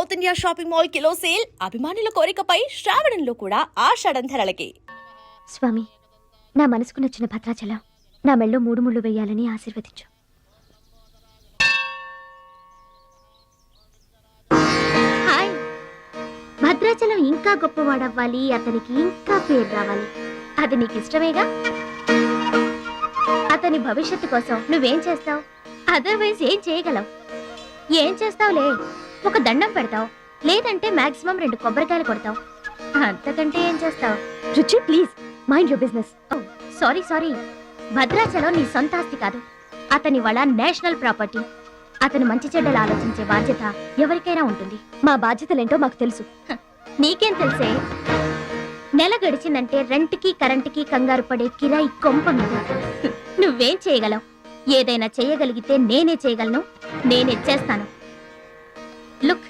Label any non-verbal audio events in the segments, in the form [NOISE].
South India shopping mall kilo sale అభిమానుల కోరికపై శ్రావణంలో కూడా ఆషాఢం ధరలకి స్వామి నా మనసుకు నచ్చిన భద్రాచలం. నా మెళ్ళో మూడు ముళ్ళు వేయాలని ఆశీర్వదించు. హాయ్. భద్రాచలం ఇంకా గొప్పవాడవ్వాలి అతనికి ఇంకా పేరు రావాలి. అది నీకు ఇష్టమేగా? అతని భవిష్యత్తు కోసం నువ్వేం చేస్తావు? అదర్వైజ్ ఏం చేయగలవు? ఏం చేస్తావులే? ఒక దండం పెడతావు. లేదంటే మాక్సిమం రెండు కొబ్బరికాయలు కొడతావు. అంతకంటే ఏం చేస్తావు? Ruchi please. Mind your business sorry sorry. Bhadrachalam నీ సొంత ఆస్తి కాదు. అతని వాళ్ళ నేషనల్ ప్రాపర్టీ. అతను మంచి చెడ్డలు ఆలోచించే బాధ్యత ఎవరికైనా ఉంటుంది. మా బాధ్యతలేంటో మాకు తెలుసు. నీకేం తెలుసే? నెల గడిచిందంటే రెంట్కి కరెంటుకి కంగారు పడే కిరాయి కొంప మీద. నువ్వేం చేయగలవు? ఏదైనా చేయగలిగితే నేనే చేయగలను. నేనే చేస్తాను. లుక్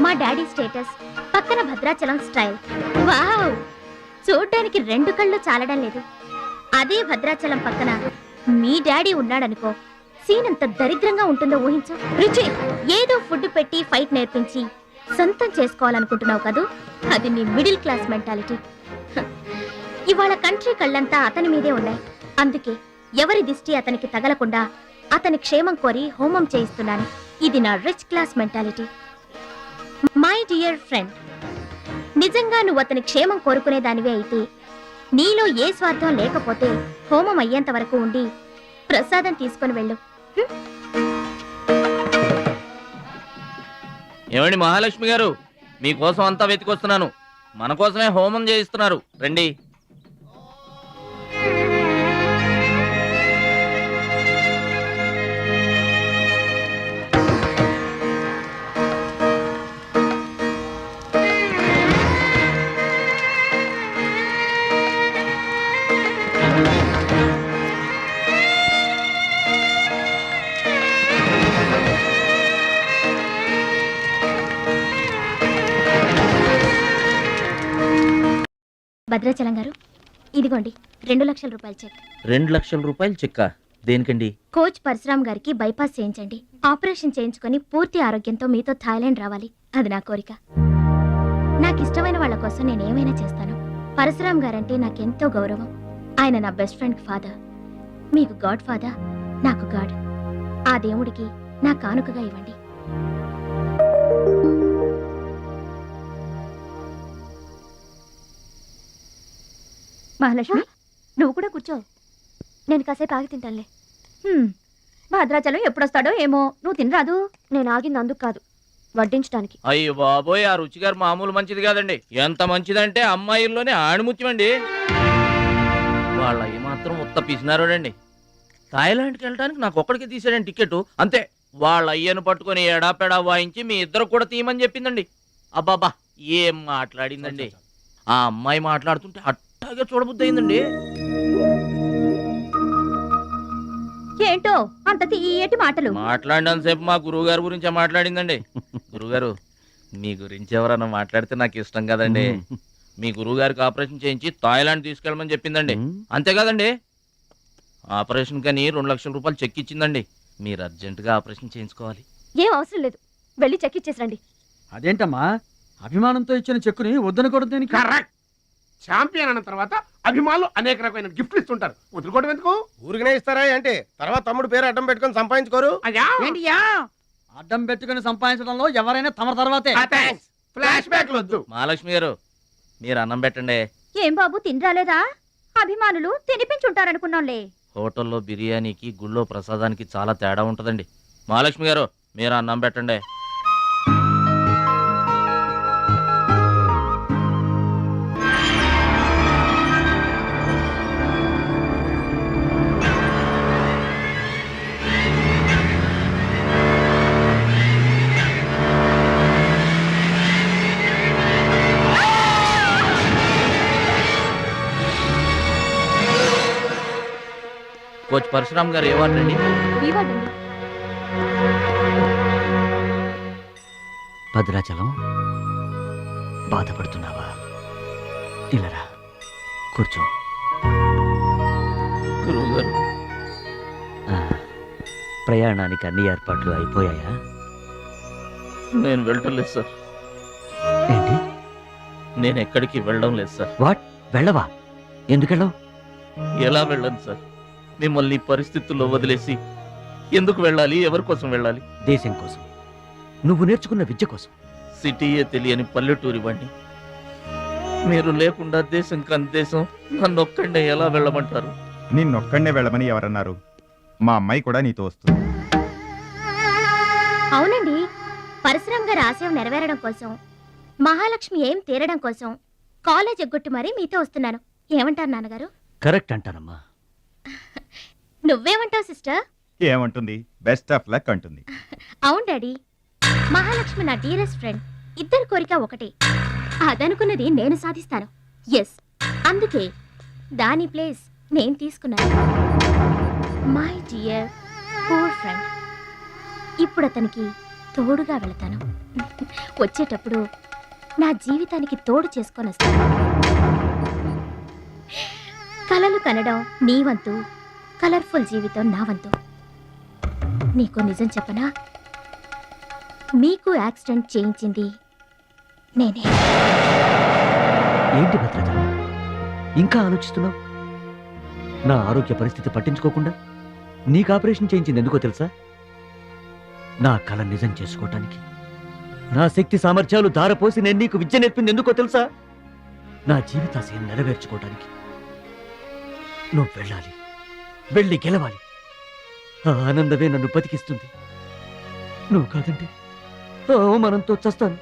మా డాడీ స్టేటస్ పక్కన భద్రాచలం స్టైల్. వావ్! చూడ్డానికి రెండు కళ్ళు చాలడం లేదు. అదే భద్రాచలం పక్కన మీ డాడీ ఉన్నాడనుకో సీన్ ఎంత దరిద్రంగా ఉంటుందో ఊహించు. రుచి! ఏదో ఫుడ్ పెట్టి ఫైట్ నేర్పించి సొంతం చేసుకోవాలనుకుంటున్నావు కదూ? అది నీ మిడిల్ క్లాస్ మెంటాలిటీ. ఇవాళ కంట్రీ కళ్ళంతా అతని మీదే ఉన్నాయి. అందుకే ఎవరి దిష్టి అతనికి తగలకుండా అతని క్షేమం కోరి హోమం చేయిస్తున్నాను. ఇది నా rich class mentality. My dear friend నిజంగా నువ్వు అతని క్షేమం కోరుకునే దానివే అయితే నీలో ఏ స్వార్థం లేకపోతే హోమం అయ్యేంత వరకు ఉండి ప్రసాదం తీసుకొని వెళ్ళు. ఏమండి మహాలక్ష్మి గారు? మీకోసం అంతా వెతికొస్తున్నాను. మన కోసమే హోమం చేయిస్తున్నారు. రండి. భద్రాచలం గారు ఇదిగోండి రెండు లక్షల రూపాయల చెక్. రెండు లక్షల రూపాయలు చెక్క? దేనికండి? కోచ్ పరశురామ్ గారికి బైపాస్ చేయించండి. ఆపరేషన్ చేయించుకొని పూర్తి ఆరోగ్యంతో మీతో థాయిలాండ్ రావాలి. అది నా కోరిక. నాకు ఇష్టమైన వాళ్ళ కోసం నేను ఏమైనా చేస్తాను? పరశురామ్ గారంటే నాకెంతో గౌరవం. ఆయన నా బెస్ట్ ఫ్రెండ్ ఫాదర్. మీకు గాడ్ ఫాదర్ నాకు గాడ్. ఆ దేవుడికి నా కానుకగా ఇవ్వండి. మహాలక్ష్మి నువ్వు కూడా కూర్చో. నేను కాసేపు ఆగి తింటానులే. హ్మ్. భద్రాచలం ఎప్పుడొస్తాడో ఏమో. నువ్వు తినరాదు. నేను ఆగింది అందుకు కాదు. వడ్డించడానికి అయ్యో బాబోయ్ ఆ రుచి గారు మామూలు మంచిది కాదండి. ఎంత మంచిదంటే అమ్మాయిల్లోనే ఆణిముత్యమండి. వాళ్ళ అయ్యి మాత్రం ఉత్త పిసినారోడండి. థాయిలాండ్కి వెళ్ళడానికి నాకు ఒక్కడికి తీసాడండి టికెట్ అంతే. వాళ్ళ అయ్యను పట్టుకొని ఎడాపెడా వాయించి మీ ఇద్దరు కూడా తీయమని చెప్పిందండి. అబ్బాబా ఏం మాట్లాడిందండి? ఆ అమ్మాయి మాట్లాడుతుంటే అట్టాగే చూడబుద్ధి అయిందండి ఏంటో అంత తీయటి మాటలు? మాట్లాడినంతసేపు మా గురువు గారి గురించే మాట్లాడిందండి. గురుగారు మీ గురించి ఎవరన్నా మాట్లాడితే నాకు ఇష్టం కదండి. మీ గురువు గారికి ఆపరేషన్ చేయించి థాయిలాండ్ తీసుకెళ్ళమని చెప్పిందండి. అంతే కదండి ఆపరేషన్ కని రెండు లక్షల రూపాయలు చెక్ ఇచ్చిందండి. మీరు అర్జెంటుగా ఆపరేషన్ చేయించుకోవాలి. ఏం అవసరం లేదు. వెళ్ళి చెక్ ఇచ్చేసరండి అదేంటమ్మా? అభిమానంతో ఇచ్చిన చెక్కుని వద్దనకూడదు దేనికి? కరెక్ట్. ఛాంపియన్ అన్న తర్వాత అభిమానులు అనేక రకమైన గిఫ్ట్లు ఇస్తుంటారు. వదులుకోవడం ఎందుకు? ఊరికనే ఇస్తారా ఏంటి? తర్వాత తమ్ముడు పేరు అడ్డం పెట్టుకొని సంపాదించుకోరు. అయ్యా! ఏంటియా అడ్డం పెట్టుకుని సంపాదించడంలో ఎవరైనా తమ తర్వాతే. ఫ్లాష్ బ్యాక్ వద్దు. మహాలక్ష్మి గారు మీరు అన్నం పెట్టండి. ఏం బాబు తినరాలేదా? అభిమానులు తినిపించుంటారనుకున్నాంలే. హోటల్లో బిర్యానీకి గుళ్ళో ప్రసాదానికి చాలా తేడా ఉంటుందండి. మహాలక్ష్మి గారు మీరు అన్నం పెట్టండి. కోచ్ పరశురామ్ గారు ఏవారండి ఇవ్వండి. భద్రాచలం బాధపడుతున్నావా? ఇలారా కూర్చో. ప్రయాణానికి అన్ని ఏర్పాట్లు అయిపోయాయా? నేను వెళ్ళటం లేదు సార్. ఏంటి? నేను ఎక్కడికి వెళ్ళడం లేదు సార్. వాట్? వెళ్ళవా? ఎందుకెళ్ళవు ఎలా వెళ్ళను సార్? మిమ్మల్ని పరిస్థితుల్లో వదిలేసి ఎందుకు వెళ్ళాలి? ఎవరి కోసం వెళ్ళాలి? దేశం కోసం. నువ్వు నేర్చుకున్న విద్య కోసం. సిటీయే తెలియని పల్లెటూరి వాణ్ణి. మీరు లేకుండా దేశం కాని దేశం నన్ను ఒక్కడే ఎలా వెళ్ళమంటారు? నిన్నొక్కడనే వెళ్ళమని ఎవరన్నారు? మా అమ్మాయి కూడా నీతో వస్తుంది. అవునండి. పరశురామ్ గారి ఆశయం నెరవేరడం కోసం మహాలక్ష్మి ఏం తీరడం కోసం కాలేజ్ ఎగ్గొట్టి మరీ మీతో వస్తున్నాను. ఏమంటారు నాన్నగారు? కరెక్ట్ అంటానమ్మా. నువ్వేమంటావు సిస్టర్? ఏమంటుంది? బెస్ట్ ఆఫ్ లక్ అంటుంది. అవును డాడీ. మహాలక్ష్మి నా డియరెస్ట్ ఫ్రెండ్. ఇద్దరి కోరిక ఒకటే. అదనుకున్నది నేను సాధిస్తాను. ఎస్ అందుకే దాని ప్లేస్ నేను తీసుకున్నాను. మై డియర్ పూర్ ఫ్రెండ్ ఇప్పుడు అతనికి తోడుగా వెళతాను. వచ్చేటప్పుడు నా జీవితానికి తోడు చేసుకొని వస్తాను. కలలు కనడం నీ వంతు. కలర్ఫుల్ జీవితం నా వంతు. నీకు నిజం చెప్పనా? మీకు యాక్సిడెంట్ చేయించింది నేనే. ఏంటి భద్రత ఇంకా ఆలోచిస్తున్నావు? నా ఆరోగ్య పరిస్థితి పట్టించుకోకుండా నీకు ఆపరేషన్ చేయించింది ఎందుకో తెలుసా? నా కళ నిజం చేసుకోవటానికి నా శక్తి సామర్థ్యాలు ధారపోసి నేను నీకు విద్య నేర్పింది ఎందుకో తెలుసా? నా జీవితాశయం నెరవేర్చుకోవటానికి నువ్వు వెళ్ళాలి. వెళ్ళి గెలవాలి. ఆ ఆనందమే నన్ను బతికిస్తుంది. నువ్వు కాదంటే ఆ అవమానంతో చస్తాను.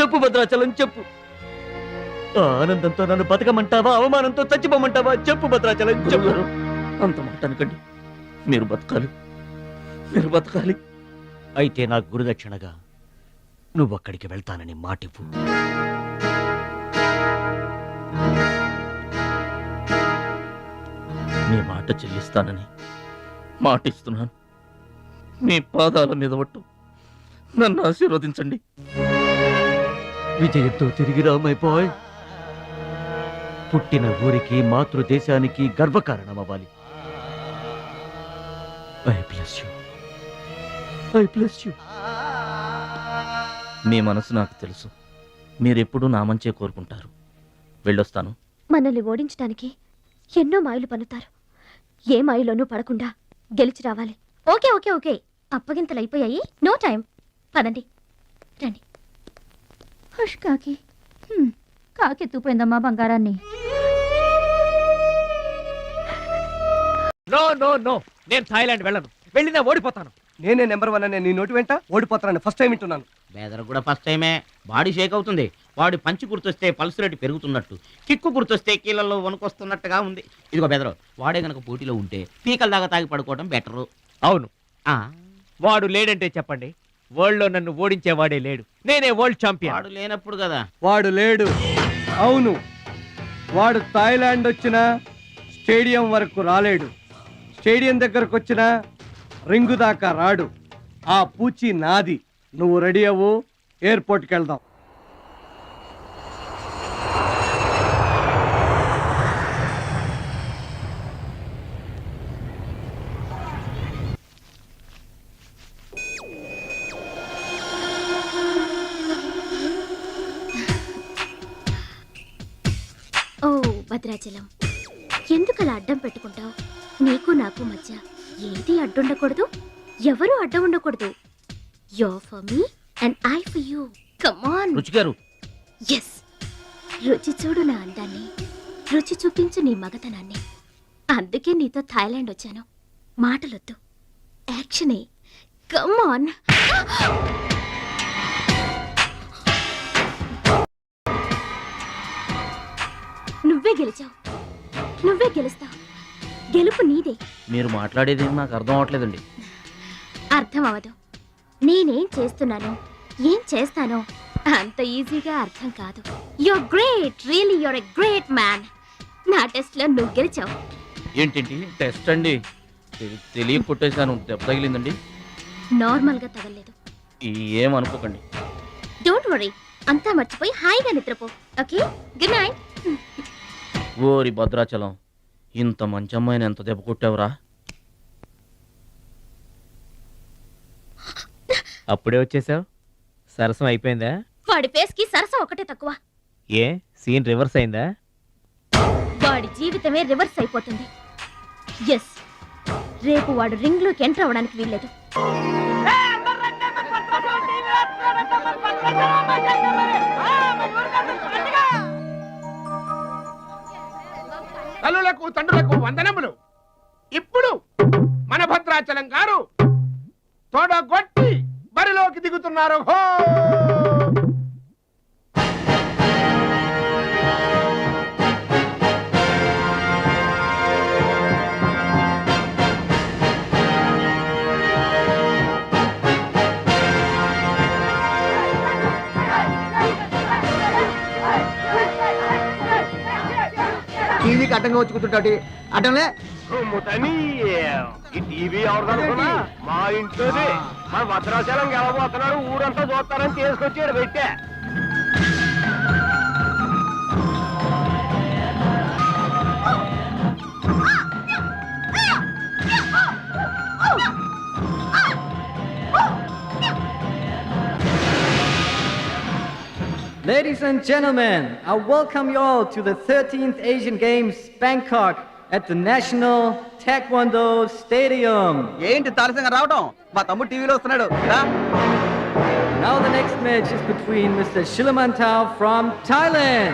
చెప్పు భద్రాచలం చెప్పు. ఆ ఆనందంతో నన్ను బతకమంటావా అవమానంతో చచ్చిపోమంటావా? చెప్పు భద్రాచలం చెప్పు. గురువుగారు అంత మాట అనకండి. మీరు బతకాలి. మీరు బతకాలి. అయితే నా గురుదక్షిణగా నువ్వు అక్కడికి వెళ్తానని మాటివ్వు. మీ మాట చెల్లిస్తానని మాటిస్తున్నాను. మీ పాదాల మీద ఒట్టు నన్ను ఆశీర్వదించండి. విజయంతో తిరిగి రామైపోయ్ పుట్టిన ఊరికి మాతృదేశానికి గర్వకారణమవ్వాలి. I bless you. I bless you. మీ మనసు నాకు తెలుసు. మీరెప్పుడూ నా మంచే కోరుకుంటారు. వెళ్ళొస్తాను. మనల్ని ఓడించడానికి ఎన్నో మాయలు పన్నుతారు. ఏ మాయలోనూ పడకుండా గెలిచి రావాలి. Okay okay okay. అప్పగింతలు అయిపోయాయి నో టైం. పదండి. రండి. హుష్ కాకి. హ్మ్, కాకెత్తుపోయిందమ్మా బంగారాన్ని. No no no. నేను థాయిలాండ్ వెళ్ళను. వెళ్ళినా ఓడిపోతాను. నేనే నెంబర్ వన్ అనే నీ నోటి వెంట ఓడిపోతానని ఫస్ట్ టైం వింటున్నాను. బేదర్ కూడా ఫస్ట్ టైమే బాడీ షేక్ అవుతుంది. వాడి పంచి గుర్తొస్తే పల్స్ రేటు పెరుగుతున్నట్టు. కిక్కు గుర్తొస్తే కీళ్ళల్లో వణుకొస్తున్నట్టుగా ఉంది. ఇదిగో బెదరు వాడే గనక పోటీలో ఉంటే పీకల దాకా తాగి పడుకోవడం బెటరు. అవును. ఆ, వాడు లేడంటే చెప్పండి. వరల్డ్లో నన్ను ఓడించేవాడే లేడు. నేనే వరల్డ్ ఛాంపియన్. వాడు లేనప్పుడు కదా. వాడు లేడు. అవును. వాడు థాయిలాండ్ వచ్చిన స్టేడియం వరకు రాలేడు. స్టేడియం దగ్గరకు వచ్చిన రింగు దాకా రాడు. ఆ పూచి నాది. నువ్వు రెడీ అవ్వు. ఎయిర్పోర్ట్కి వెళ్దాం ఓ భద్రాచలం. ఎందుకలా అడ్డం పెట్టుకుంటావు? నీకు నాకు మధ్య ఏది అడ్డుండకూడదు? ఎవరు అడ్డం ఉండకూడదు you for me and I for you come on Ruchi గారు. ఎస్ రుచి చూడు నా అందాన్ని. రుచి చూపించు నీ మగతనాన్ని. అందుకే నీతో థాయిలాండ్ వచ్చాను. మాటలొద్దు. యాక్షనే కమాన్ నువ్వే గెలిచావు. నువ్వే గెలుస్తావు. గెలుపు నీదే. మీరు మాట్లాడేది నాకు అర్థం అవట్లేదండి. అర్థం అవదు నేనేం చేస్తున్నానో? ఏం చేస్తానో? అంత ఈజీగా అర్థం కాదు. You're great really you're a great man నా టెస్ట్లో నువ్వు గెలిచావు. ఏంటండి? టెస్ట్ అండి. తెలియ కొట్టేశాను. దెబ్బ తగిలిందండి. నార్మల్గా తగలేదు ఏం అనుకోకండి. డోంట్ వరీ అంతా మర్చిపోయి హాయిగా నిద్రపో. ఓకే గుడ్ నైట్ ఓరి భద్రాచలం. ఇంత మంచి అమ్మాయిని ఎంత దెబ్బ కొట్టావురా? అప్పుడే వచ్చేసావు? సరసం అయిపోయిందా? వాడి ఫేస్కి సరసం ఒకటే తక్కువ. ఏ? సీన్ రివర్స్ అయిందా? వాడి జీవితమే రివర్స్ అయిపోతుంది. ఎస్. రేపు వాడు రింగ్లోకి ఎంటర్ అవడానికి వీల్లేదు. తల్లులకు తండ్రులకు వందనములు. ఇప్పుడు మన భద్రాచలం గారు తోడగొట్టి బరిలోకి దిగుతున్నారు. హో! అడ్డంగా వచ్చి కూర్చుంటాడు అడ్డంలే ఈ టీవీ ఎవరిదనుకున్నా? మా ఇంట్లోది మన భద్రాచలం గెలబోతున్నాడు ఊరంతా చూస్తారని తీసుకొచ్చాడు పెట్టే. Ladies and gentlemen, I welcome you all to the 13th Asian Games Bangkok at the National Taekwondo Stadium. ఏంటి తారసంగా రావడం మా తమ్ముడు టీవీలో వస్తున్నాడు రా. Now the next match is between Mr. Shilamantau from Thailand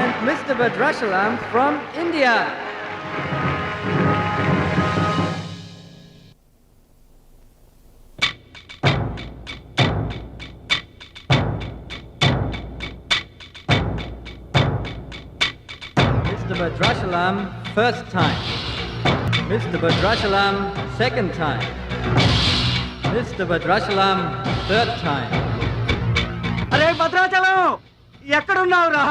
and Mr. Badrashalam from India. Badrashalam, first time. Mr. Badrashalam, second time. Mr. Badrashalam, third time. అరే భద్రాచలం ఎక్కడున్నావురా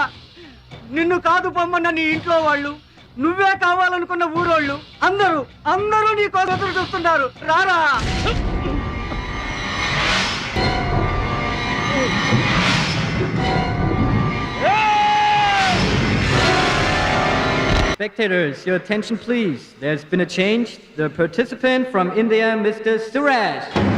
నిన్ను కాదు పొమ్మన్న నీ ఇంట్లో వాళ్ళు నువ్వే కావాలనుకున్న ఊరోళ్ళు అందరూ అందరూ నీ కోసం చూస్తున్నారు రారా Spectators, your attention please. There's been a change. The participant from India, Mr. Suraj.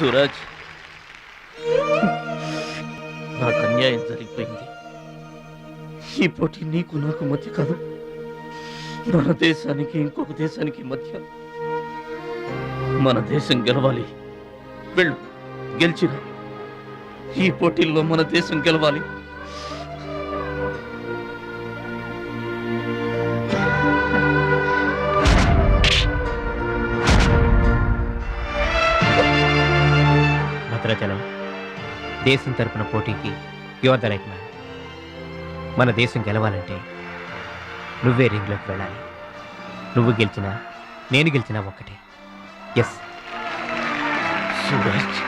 Suraj నాకు అన్యాయం జరిగిపోయింది? ఈ పోటీ నీకు నాకు మధ్య కాదు. మన దేశానికి ఇంకొక దేశానికి మధ్య మన దేశం గెలవాలి. వెళ్ళు గెలిచిన ఈ పోటీల్లో మన దేశం గెలవాలి. దేశం తరపున పోటీకి యువర్ ద రైట్ మ్యాన్. మన దేశం గెలవాలంటే నువ్వే రింగ్లోకి వెళ్ళాలి. నువ్వు గెలిచినా నేను గెలిచినా ఒక్కటే. Yes Suraj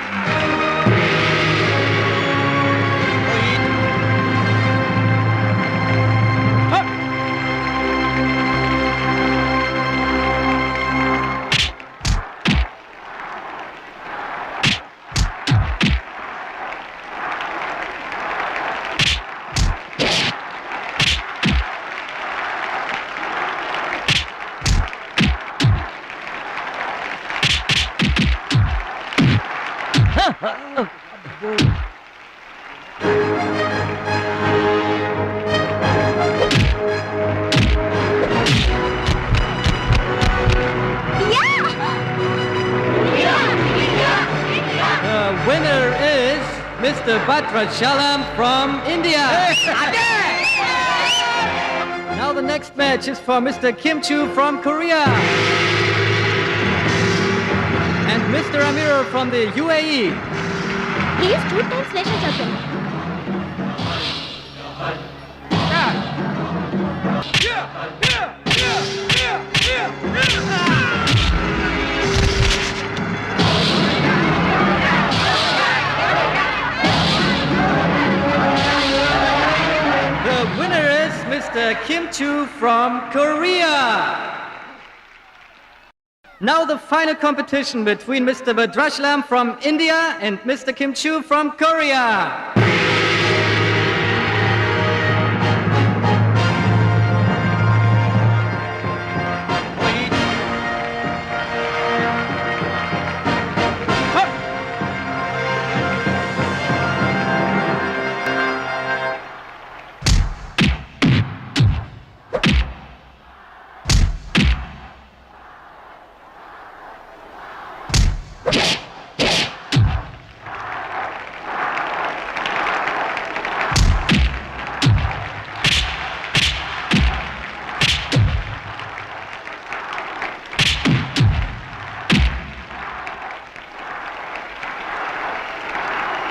The winner is Mr. Batra from India. [LAUGHS] now the next match is for Mr. Kim Chu from Korea. And Mr. Amir from the UAE. He is two times. The winner is Mr. Kim Chu from Korea. Now the final competition between Mr. Badrashlam from India and Mr. Kim Chu from Korea.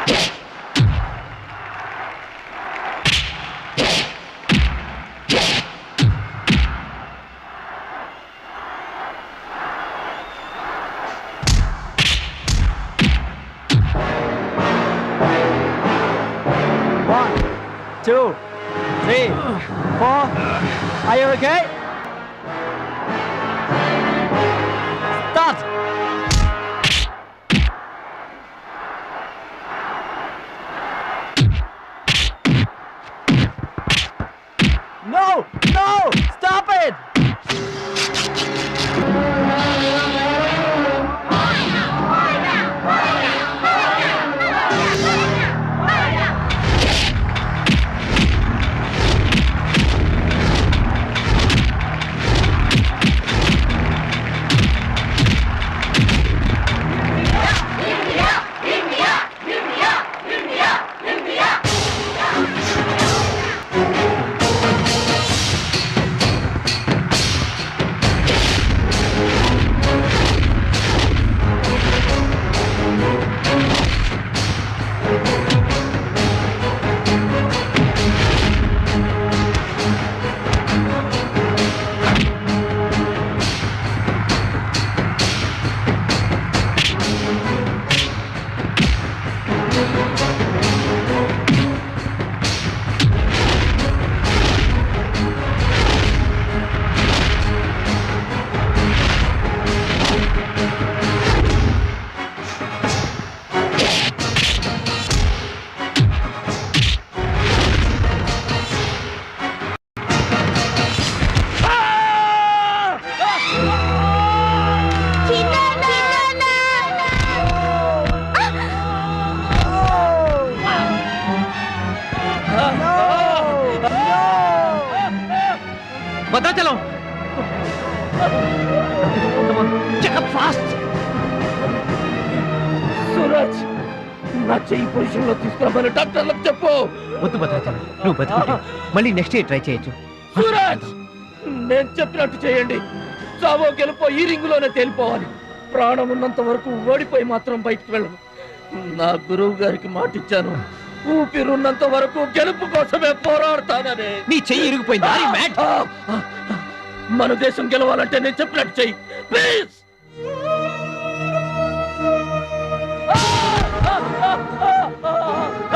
Yeah. No! Stop it! ఆపరేషన్లో తీసుకురమ్మని డాక్టర్లకు చెప్పు. వద్దు భద్రాచలం నువ్వు బతుకుంటే మళ్ళీ next year try చేయొచ్చు. సూరజ్ నేను చెప్పినట్టు చేయండి. చావో గెలుపో ఈ రింగ్లోనే తేలిపోవాలి. ప్రాణం ఉన్నంత వరకు ఓడిపోయి మాత్రం బయటకు వెళ్ళను. నా గురువు గారికి మాటిచ్చాను. ఊపిరున్నంత వరకు గెలుపు కోసమే పోరాడతానని. నీ చెయ్యి ఇరిగిపోయింది. మన దేశం గెలవాలంటే నేను చెప్పినట్టు చెయ్యి. Please Oh!